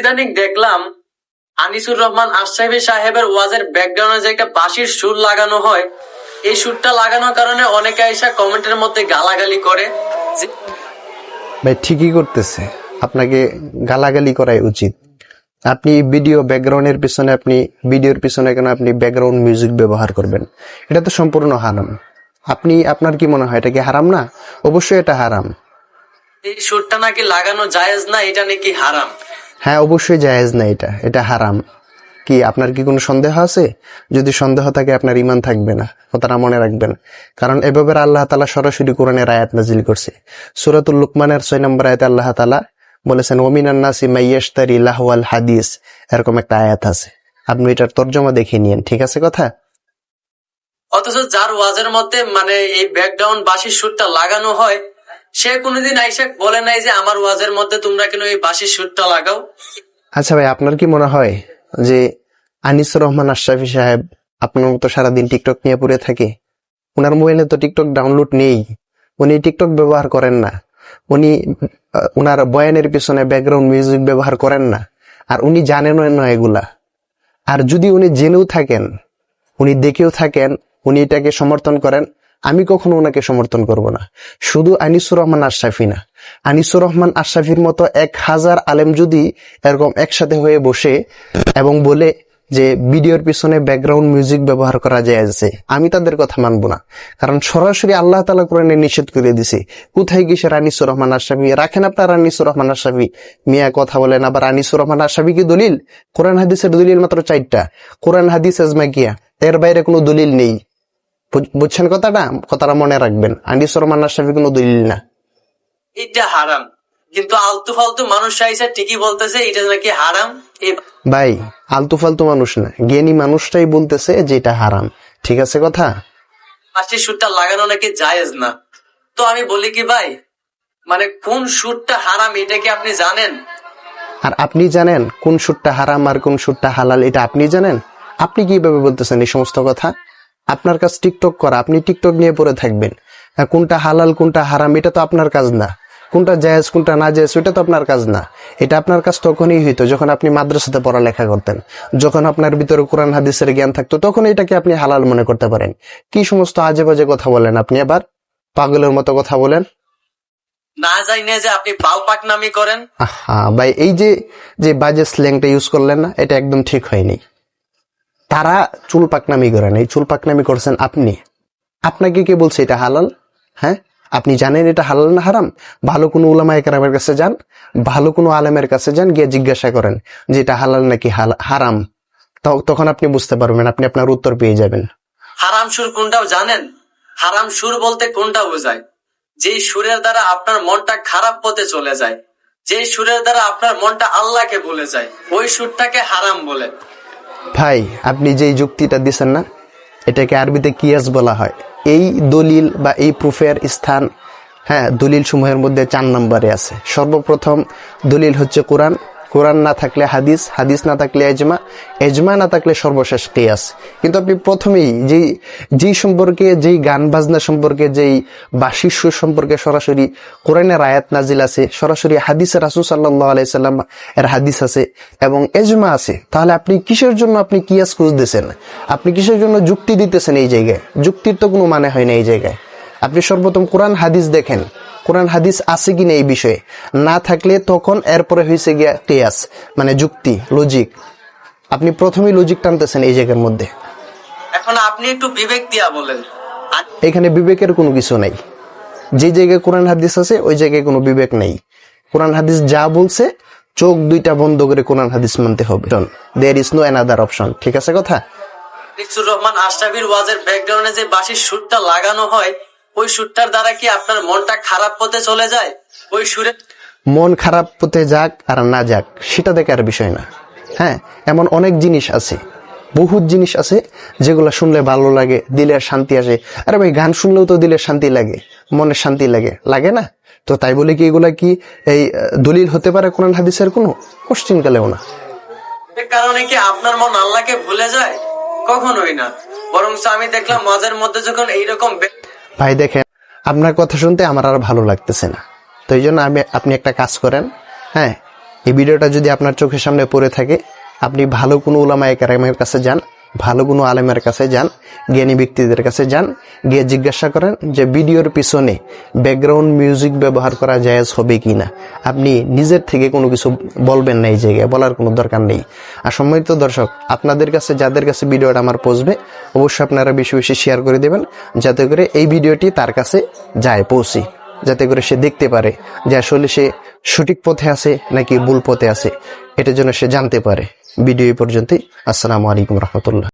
ইদানিং দেখলাম আনিসুর রহমান আশরাফি সাহেবের ওয়াজের ব্যাকগ্রাউন্ডে যে একটা বাঁশির সুর লাগানো হয় এই সুরটা লাগানোর কারণে অনেকে এসে কমেন্টের মধ্যে গালাগালি করে। ভাই ঠিকই করতেছে। আপনাকে গালাগালি করাই উচিত। আপনি ভিডিও ব্যাকগ্রাউন্ডের পিছনে আপনি ভিডিওর পিছনে কেন আপনি ব্যাকগ্রাউন্ড মিউজিক ব্যবহার করবেন? এটা তো সম্পূর্ণ হারাম। আপনি আপনার কি মনে হয় এটা কি হারাম না? অবশ্যই এটা হারাম। এই সুরটা নাকি লাগানো জায়েজ না এটা নাকি হারাম? হ্যাঁ অবশ্যই জায়েজ না এটা। এটা হারাম। কি, আপনার কি কোনো সন্দেহ আছে? যদি সন্দেহ থাকে, আপনার ইমান থাকবে না তারা মনে রাখবেন। কারণ এভাবে আল্লাহ তালা সরাসরি কোরআনের আয়াত নাজিল করছে। সুরাতুল লুকমানের ছয় নম্বর আয়াতে আল্লাহ তালা বলেছেন ওমিনান নাসি মাইয়াস্তারি লাহওয়াল হাদিস। এরকম একটা আয়াত আছে। আপনি এটার তর্জমা দেখে নিয়েন, ঠিক আছে কথা? অথচ যার ওয়াজের মধ্যে মানে এই ব্যাকগ্রাউন্ড বাসির সুরটা লাগানো হয় সে কোনোদিন আইসা বলে নাই যে আমার ওয়াজের মধ্যে তোমরা কেন এই বাঁশির সুরটা লাগাও? আচ্ছা ভাই, আপনার কি মনে হয় যে আনিসুর রহমান আশরাফি সাহেব আপনার মতো সারাদিন টিকটক নিয়ে পড়ে থাকে? ওনার মোবাইলে তো টিকটক ডাউনলোড নেই। উনি টিকটক ব্যবহার করেন না। উনি ওনার বয়ানের পিছনে ব্যাকগ্রাউন্ড মিউজিক ব্যবহার করেন না। আর উনি জানেন না এগুলা। আর যদি উনি জেনেও থাকেন, উনি দেখেও থাকেন, উনি এটাকে সমর্থন করেন আমি কখনো ওনাকে সমর্থন করব না। শুধু আনিসুর রহমান আশরাফি না। আনিসুর রহমান আশরাফির মতো এক হাজার আলেম যদি এরকম একসাথে হয়ে বসে এবং বলে যে ভিডিওর পিছনে ব্যাকগ্রাউন্ড মিউজিক ব্যবহার করা যায় আছে, আমি তাদের কথা মানবো না। কারণ সরাসরি আল্লাহ তালা কোরআনে নিষেধ করে দিছে, কোথায় কিসের আনিসুর রহমান আশরাফি? রাখেন আপনার আনিসুর রহমান আশরাফি। মিয়া কথা বলেন, আবার রানিসুর রহমান আশরাফি কি দলিল? কোরআন হাদিসের দলিল মাত্র চারটা। কোরআন হাদিস আজমা কিয়া এর বাইরে কোনো দলিল নেই। বুঝছেন কথাটা? কথাটা মনে রাখবেন। আনিসুর রহমান আশরাফি কোনো দলিল না। এটা হারাম। কিন্তু আলতু ফালতু মানুষ আইসা ঠিকই বলতেছে এটা নাকি হারাম? ভাই আলতু ফালতু মানুষ না। জ্ঞানী মানুষটাই বলতেছে যে এটা হারাম। ঠিক আছে কথা? বাঁশির সুরটা লাগানো নাকি জায়েজ না। তো আমি বলি কি ভাই মানে কোন সুরটা হারাম এটা কি আপনি জানেন? আর আপনি জানেন কোন সুরটা হারাম আর কোন সুরটা হালাল এটা আপনি জানেন? আপনি কীভাবে বলতেছেন এই সমস্ত কথা? আপনার কাজ টিকটক করা আপনি টিকটক নিয়ে পড়ে থাকবেন। কোনটা হালাল কোনটা হারাম এটা তো আপনার কাজ না। কোনটা জায়েজ কোনটা না জায়েজ ওটা তো আপনার কাজ না। এটা আপনার কাজ তখনই হইতো যখন আপনি মাদ্রাসাতে পড়ালেখা করতেন। যখন আপনার ভিতরে কোরআন হাদিসের জ্ঞান থাকতো তখন এটাকে আপনি হালাল মনে করতে পারেন। কি সমস্ত আজে বাজে কথা বলেন আপনি আবার পাগলের মতো কথা বলেন। না যাই না যে আপনি করেন। ভাই এই যে যে বাজে স্ল্যাংটা ইউজ করলেন না এটা একদম ঠিক হয়নি। তারা চুল পাকনামি করেন। এই চুল পাকনামি করছেন আপনি। আপনাকে কে বলছে এটা হালাল? হ্যাঁ? আপনি জানেন এটা হালাল না হারাম? ভালো কোনো উলামা একরামের কাছে যান, ভালো কোনো আলেমের কাছে যান, গিয়ে জিজ্ঞাসা করেন যে এটা হালাল নাকি হারাম? তখন আপনি বুঝতে পারবেন, আপনি আপনার উত্তর পেয়ে যাবেন। হারাম সুর কোনটাও জানেন? হারাম সুর বলতে কোনটা বোঝায়? যেই সুরের দ্বারা আপনার মনটা খারাপ পথে চলে যায়, যেই সুরের দ্বারা আপনার মনটা আল্লাহকে বলে যায়, ওই সুরটাকে হারাম বলে। ভাই, আপনি যেই যুক্তিটা দিচ্ছেন না, এটাকে আরবিতে কিয়াস বলা হয়। এই দলিল বা এই প্রুফের স্থান হ্যাঁ দলিল সমূহের মধ্যে চার নম্বরে আছে। সর্বপ্রথম দলিল হচ্ছে কোরআন কোরআন না থাকলে হাদিস হাদিস না থাকলে এজমা এজমা না থাকলে সর্বশেষ কিয়াস। কিন্তু আপনি প্রথমেই যেই যেই সম্পর্কে, যেই গান বাজনা সম্পর্কে, যেই বাসির সুর সম্পর্কে সরাসরি কোরআনের আয়াত নাজিল আছে, সরাসরি হাদিসের রাসুল সাল্লাহ আলাইসাল্লাম এর হাদিস আছে এবং এজমা আছে, তাহলে আপনি কিসের জন্য আপনি কিয়াস খুঁজতেছেন? আপনি কিসের জন্য যুক্তি দিতেছেন এই জায়গায়? যুক্তির তো কোনো মানে হয় না এই জায়গায়। আপনি সর্বপ্রথম কোরআন, হাদিস দেখেন। কোরআন হাদিস আছে কিনা এই বিষয়ে? না থাকলে তখন এরপরে হয়েছে গিয়া কেয়াস মানে যুক্তি লজিক আপনি প্রথমেই লজিক টানতেছেন এই জায়গার মধ্যে। এখন আপনি একটু বিবেক দিয়া বলেন। এখানে বিবেকের কোনো কিছু নাই। যে জায়গায় কোরআন হাদিস আছে ওই জায়গায় কোনো বিবেক নেই। কোরআন হাদিস যা বলছে চোখ দুইটা বন্ধ করে কোরআন হাদিস মানতে হবে। There is no another option ঠিক আছে কথা? রহমান আশরাফির ওয়াজের ব্যাকগ্রাউন্ডে যে বাঁশির সুরটা লাগানো হয় ওই সুরটার দ্বারা কি আপনার মনটা খারাপ পথে চলে যায়? ওই সুরে মন খারাপ পথে যাক আর না যাক সেটা দেখার বিষয় না। হ্যাঁ এমন অনেক জিনিস আছে বহুত জিনিস আছে যেগুলো শুনলে ভালো লাগে দিলের শান্তি আসে। আরে ভাই গান শুনলেও তো দিলের শান্তি লাগে মনের শান্তি লাগে লাগে না? তো তাই বলে কি এগুলা কি এই দলিল হতে পারে কোরআন হাদিসের কোনো? কোশ্চিন কালেও না। কারণে কি আপনার মন আল্লাহকে ভুলে যায়? কখনোই না। বরং আমি দেখলাম মাঝের মধ্যে যখন এইরকম ভাই দেখেন, আপনার কথা শুনতে আমার আর ভালো লাগতেছে না। তো এই জন্য আমি আপনি একটা কাজ করেন হ্যাঁ? এই ভিডিওটা যদি আপনার চোখের সামনে পড়ে থাকে, আপনি ভালো কোনো ওলামা একরামের কাছে যান ভালো কোনো আলেমের কাছে যান, জ্ঞানী ব্যক্তিদের কাছে যান, গিয়ে জিজ্ঞাসা করেন যে ভিডিওর পিছনে ব্যাকগ্রাউন্ড মিউজিক ব্যবহার করা জায়েজ হবে কি না আপনি নিজের থেকে কোনো কিছু বলবেন না এই জায়গায়, বলার কোনো দরকার নেই। আর সম্মানিত দর্শক, আপনাদের কাছে, যাদের কাছে ভিডিওটা আমার পৌঁছবে, অবশ্যই আপনারা বেশি বেশি শেয়ার করে দেবেন, যাতে করে এই ভিডিওটি তার কাছে যায়, পৌঁছি, যাতে করে সে দেখতে পারে যে আসলে সে সঠিক পথে আছে নাকি ভুল পথে আছে। এটার জন্য সে জানতে পারে। ভিডিও পর্যন্তই। আসসালামু আলাইকুম রহমতুল্লাহ।